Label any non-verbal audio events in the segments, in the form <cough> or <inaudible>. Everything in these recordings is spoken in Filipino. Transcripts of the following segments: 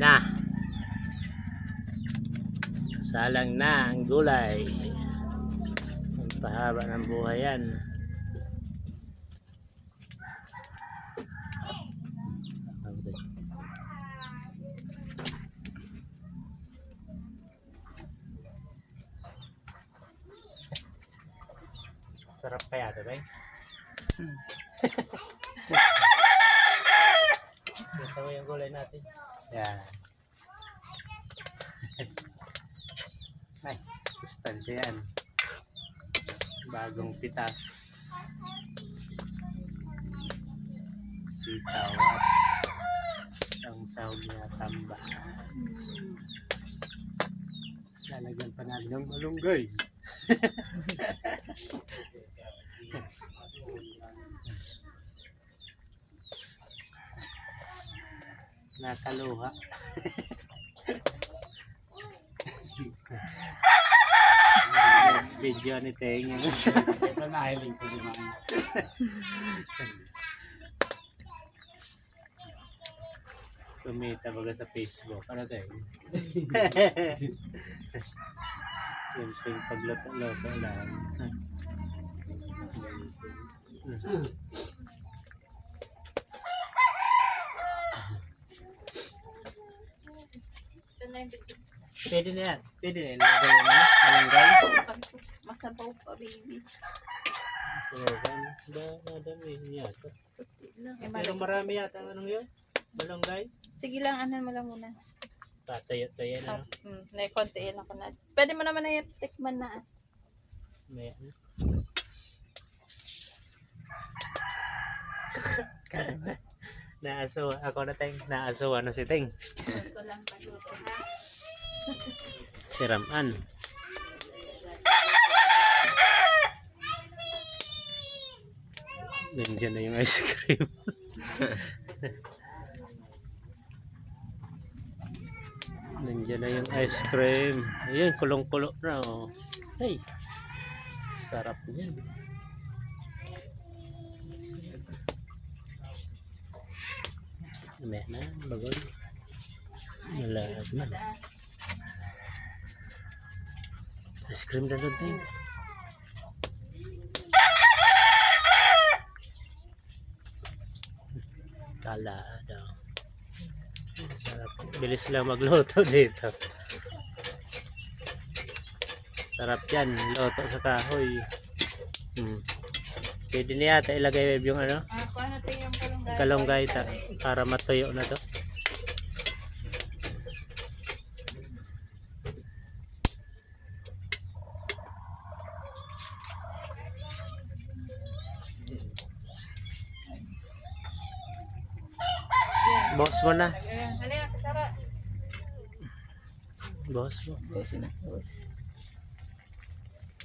na. Salang na ang gulay. Ang pahaba ng buhay yan. Sarap kaya ito, bay? <laughs> Ito mo yung gulay natin. Yan. <laughs> Ay, sustansya yan. Bagong pitas. Sitaw at isang sahog na tamba. Lalagyan pa natin ng malunggay. <laughs> Nakaluha. Video ni Teng. Ito nahiling ko di man. Kumita baga sa Facebook. Ano Teng? Yung pagluto-luto lang. Saan na yung? Pwede na yan. Pwede na yan. Lagay na. Malunggay. Masabaw pa, baby. Sinagan. Da, nadami yata. Eh, Pero malaki. marami yata. Anong yun? Malunggay? Sige lang, ano mo lang muna. Tatayo-tayo na. Hmm, na kontiin ako na. Pwede mo naman na yung tikman na. ah. May ano. <laughs> Naaso, ako na Teng. Naaso, ano si Teng? Ito lang paluto, ha? Si Raman. Nandiyan na yung ice cream. <laughs> Nandiyan na yung ice cream. Ayun, kulong-kulo na. Oh. Ay, sarap niyan. May na, bagol. Wala man. Ice cream na doon tayo. Kala daw. Sarap. Bilis lang magluto dito. Sarap yan. Luto sa kahoy. Hmm. Pwede niya yata ilagay yung ano, Ah, kung ano ito yung kalunggay. kalonggay ta, para matuyo na to. Boss mo na. Halika, tara. Boss mo.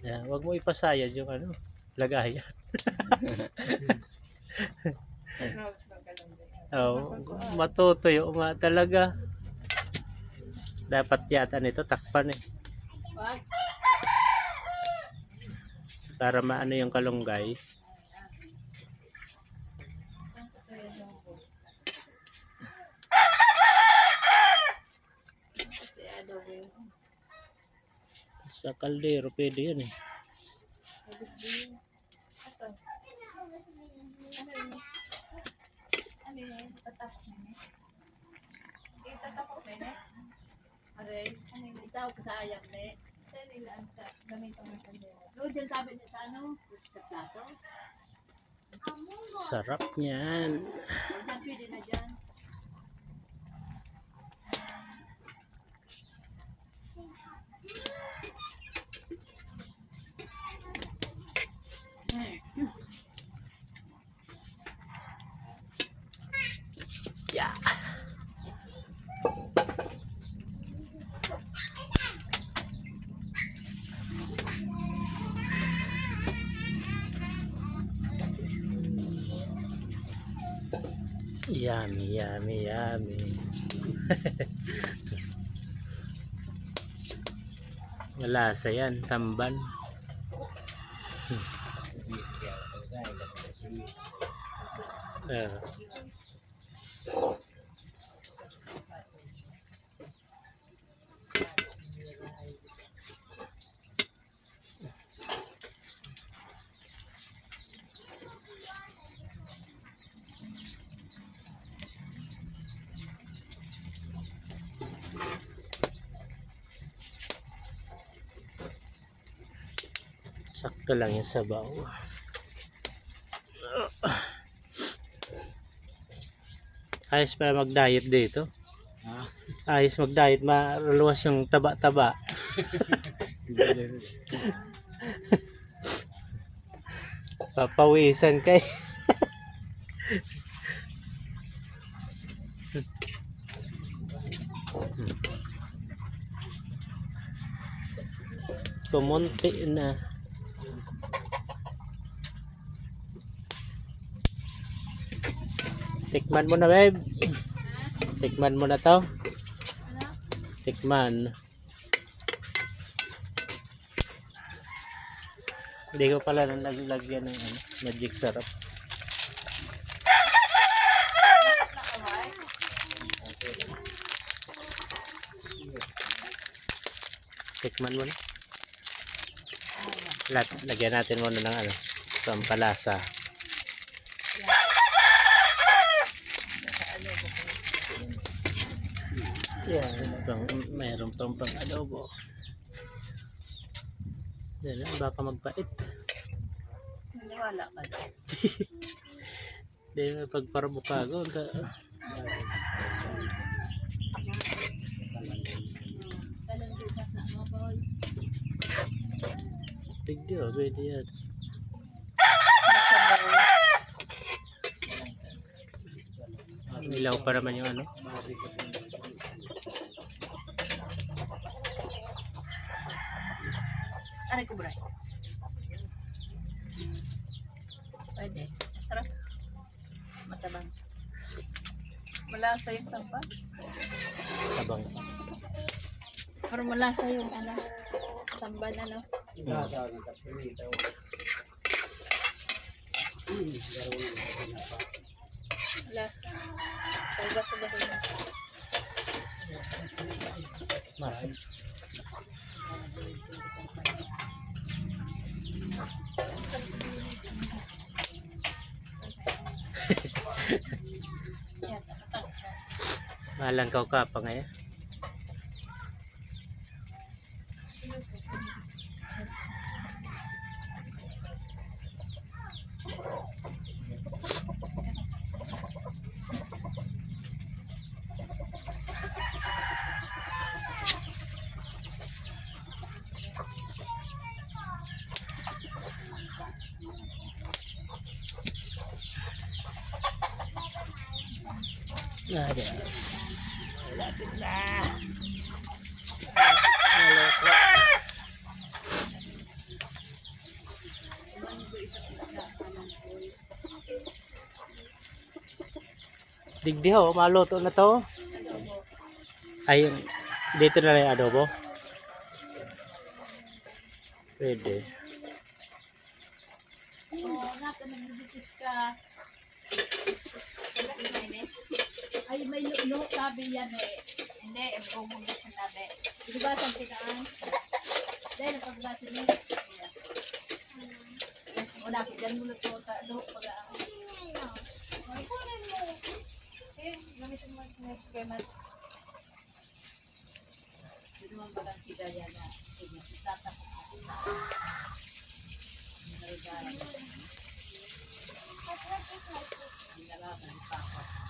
Yeah, wag mo ipasayad yung ano, lagayan. <laughs> Oh, matutuyo nga talaga. Dapat yata nito takpan eh. Para maano yung kalunggay. Sa kaldero pwede yun eh. Ano? Ano yun? Tatak na yun? Eh, tatak ko na yun? Aray, ano yun? Tawag ko sa ayak na yun. Saan nila ang gamitan ng kandila? Doon dyan sabi niya sa ano? Sa plato? Sarap niyan. Pwede na dyan. Yeah. Yummy, yummy, yummy. <laughs> Malasa yan, tamban. <laughs> Eh. Sakto lang yung sabaw. Ayos para mag-diet dito. Ha? Ayos mag-diet, maluwas yung taba-taba. Papawisan kay. Kumunti na. Tikman mo na, babe. Tikman mo na to. Tikman. Hindi ko pala naglagyan ng ano, magic syrup. Tikman mo na. Lagyan natin muna ng ano, pampalasa. Yan, pang, mayroon pang pang adobo. Yan, ah, baka magpait. Naniwala ka doon. Hindi <laughs> may pagparbukago. Boy. Tigyo, pwede yan. Ilaw pa naman yung ano. Aray ko, Bray. Pwede. Sarap. Matabang. Malasa yung sampal. Tabang. Pero malasa yung ano. Sambal ano. Lasa. Pagbaso-baso na. Masa. Yan, Malangkaw ka pa ngayon. Adas. Lapit na. Digdi ho, maluto na to. Ay, dito na lang yung adobo. Pwede. yan eh. Hindi, ibubog na sa tabi. Ibasa ang pitaan. Dahil napagbasa niya. Una, pigyan mo na to sa ano, duho pag-aang. Ay, kunin mo. Eh, gamit mo sa nais kay Mat. Hindi naman ba lang si Daya na itatapos ko. Ang narigalan. Ang narigalan. Ang narigalan.